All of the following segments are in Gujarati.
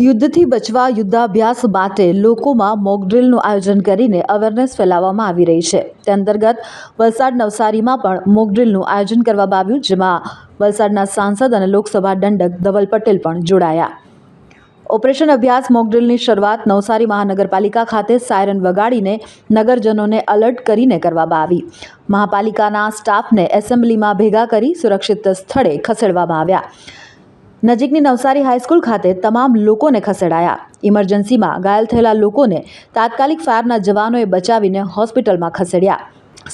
યુદ્ધથી બચવા યુદ્ધાભ્યાસ માટે લોકોમાં મોકડ્રીલનું આયોજન કરીને અવેરનેસ ફેલાવવામાં આવી રહી છે. તે અંતર્ગત વલસાડ નવસારીમાં પણ મોકડ્રીલનું આયોજન કરવામાં આવ્યું, જેમાં વલસાડના સાંસદ અને લોકસભા દંડક ધવલ પટેલ પણ જોડાયા. ઓપરેશન અભ્યાસ મોકડ્રીલની શરૂઆત નવસારી મહાનગરપાલિકા ખાતે સાયરન વગાડીને નગરજનોને અલર્ટ કરીને કરવામાં આવી. મહાપાલિકાના સ્ટાફને એસેમ્બલીમાં ભેગા કરી સુરક્ષિત સ્થળે ખસેડવામાં આવ્યા. નજીકની નવસારી હાઈસ્કૂલ ખાતે તમામ લોકોને ખસેડાયા. ઇમરજન્સીમાં ઘાયલ થયેલા લોકોને તાત્કાલિક ફાયરના જવાનોએ બચાવીને હોસ્પિટલમાં ખસેડ્યા.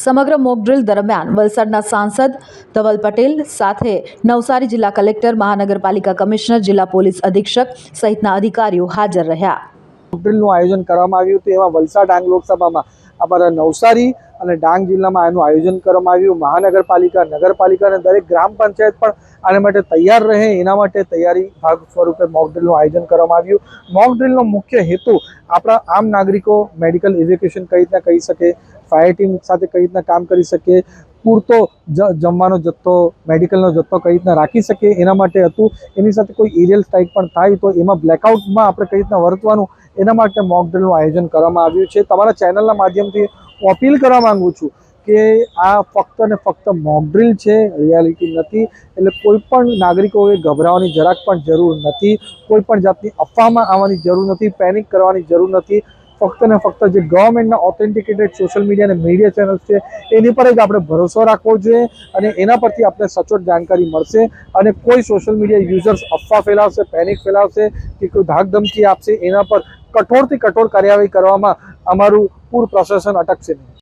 સમગ્ર મોકડ્રીલ દરમિયાન વલસાડના સાંસદ ધવલ પટેલ સાથે નવસારી જિલ્લા કલેક્ટર, મહાનગરપાલિકા કમિશનર, જિલ્લા પોલીસ અધિક્ષક સહિતના અધિકારીઓ હાજર રહ્યા. મોકડ્રીલનું આયોજન કરવામાં આવ્યું હતું. એમાં વલસાડ ડાંગ લોકસભામાં અમારા નવસારી અને ડાંગ જિલ્લામાં આનું આયોજન કરવામાં આવ્યું. મહાનગરપાલિકા નગરપાલિકા અને દરેક ગ્રામ પંચાયત પણ આના માટે તૈયાર રહે. એના માટે તૈયારી ભાગ સ્વરૂપે મોક ડ્રીલનું આયોજન કરવામાં આવ્યું. મોક ડ્રીલનો મુખ્ય હેતુ આપણા આમ નાગરિકો મેડિકલ એજ્યુકેશન કઈ રીતના કહી શકે ફાયર ટીમ સાથે કઈ રીતના કામ કરી શકે, પૂરતો જમવાનો જથ્થો મેડિકલનો જથ્થો કઈ રીતના રાખી શકે, એના માટે હતું. એની સાથે કોઈ એરિયલ સ્ટ્રાઇક પણ થાય તો એમાં બ્લેકઆઉટમાં આપણે કઈ રીતના વર્તવાનું, એના માટે મોકડ્રીલનું આયોજન કરવામાં આવ્યું છે. તમારા ચેનલના માધ્યમથી અપીલ કરવા માંગુ છું કે આ ફક્ત ને ફક્ત મોકડ્રીલ છે રિયાલિટી નથી, એટલે કોઈ પણ નાગરિકોએ ગભરાવાની જરાક પણ જરૂર નથી, કોઈ પણ જાતની અફવામાં આવવાની જરૂર નથી પેનિક કરવાની જરૂર નથી. ફક્ત ને ફક્ત જે ગવર્મેન્ટના ઓથેન્ટિકેટેડ સોશિયલ મીડિયા અને મીડિયા ચેનલ્સ છે, એની પર જ આપણે ભરોસો રાખવો જોઈએ અને એના પરથી આપણે સચોટ જાણકારી મળશે અને કોઈ સોશિયલ મીડિયા યુઝર્સ અફવા ફેલાવશે પેનિક ફેલાવશે કે કોઈ ધાક ધમકી આપશે, એના પર કઠોરથી કઠોર કાર્યવાહી કરવામાં અમારું પૂર પ્રશાસન અટકશે નહીં.